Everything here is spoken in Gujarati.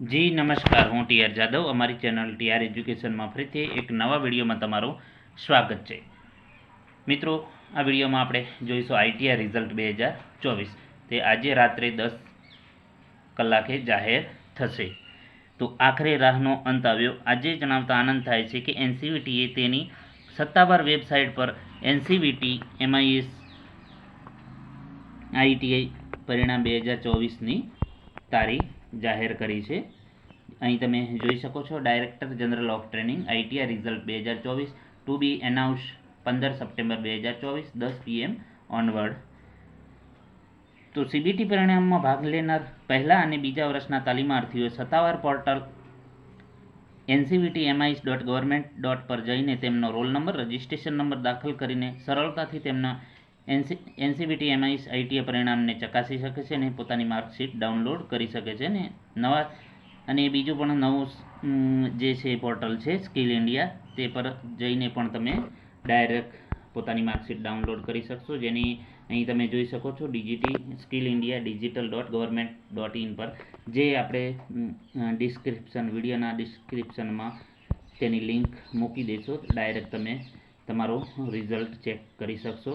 જી, નમસ્કાર. હું ટીઆર જાદવ. અમારી ચેનલ ટીઆર એજ્યુકેશનમાં ફરીથી એક નવા વિડીયોમાં તમારું સ્વાગત છે. મિત્રો, આ વિડીયોમાં આપણે જોઈશું આઈટીઆર રિઝલ્ટ બે હજાર ચોવીસ. તે આજે રાત્રે દસ કલાકે જાહેર થશે. તો આખરે રાહનો અંત આવ્યો. આજે જણાવતા આનંદ થાય છે કે એનસીવીટીએ તેની સત્તાવાર વેબસાઇટ પર એનસીવીટી એમઆઈએસ, આઈટીઆઈ પરિણામ બે હજાર ચોવીસની તારીખ જાહેર કરી છે. અહીં તમે જોઈ શકો છો director general of training ITR result બે હજાર ચોવીસ ટુ બી એનાઉન્સ પંદર સપ્ટેમ્બર બે હજાર ચોવીસ, દસ પીએમ ઓનવર્ડ તો સીબીટી પરિણામમાં ભાગ લેનાર પહેલા અને બીજા વર્ષના તાલીમાર્થીઓ સત્તાવાર portal NCVT MIS dot government dot પર જઈને તેમનો રોલ નંબર રજિસ્ટ્રેશન નંબર દાખલ કરીને સરળતાથી તેમના એનસી, એનસીબીટી એમઆઈસ આઈટીએ પરિણામને ચકાસી શકે છે અને પોતાની માર્કશીટ ડાઉનલોડ કરી શકે છે ને નવા, અને બીજું પણ નવું જે છે પોર્ટલ છે, સ્કિલ ઇન્ડિયા, તે પર જઈને પણ તમે ડાયરેક્ટ પોતાની માર્કશીટ ડાઉનલોડ કરી શકશો. જેની અહીં તમે જોઈ શકો છો ડિજિટી, skill India, digital dot government dot in પર. જે આપણે ડિસ્ક્રિપ્શન, વિડીયોના ડિસ્ક્રિપ્શનમાં તેની લિંક મૂકી દેશો. ડાયરેક્ટ તમે તમારો રિઝલ્ટ ચેક કરી શકશો.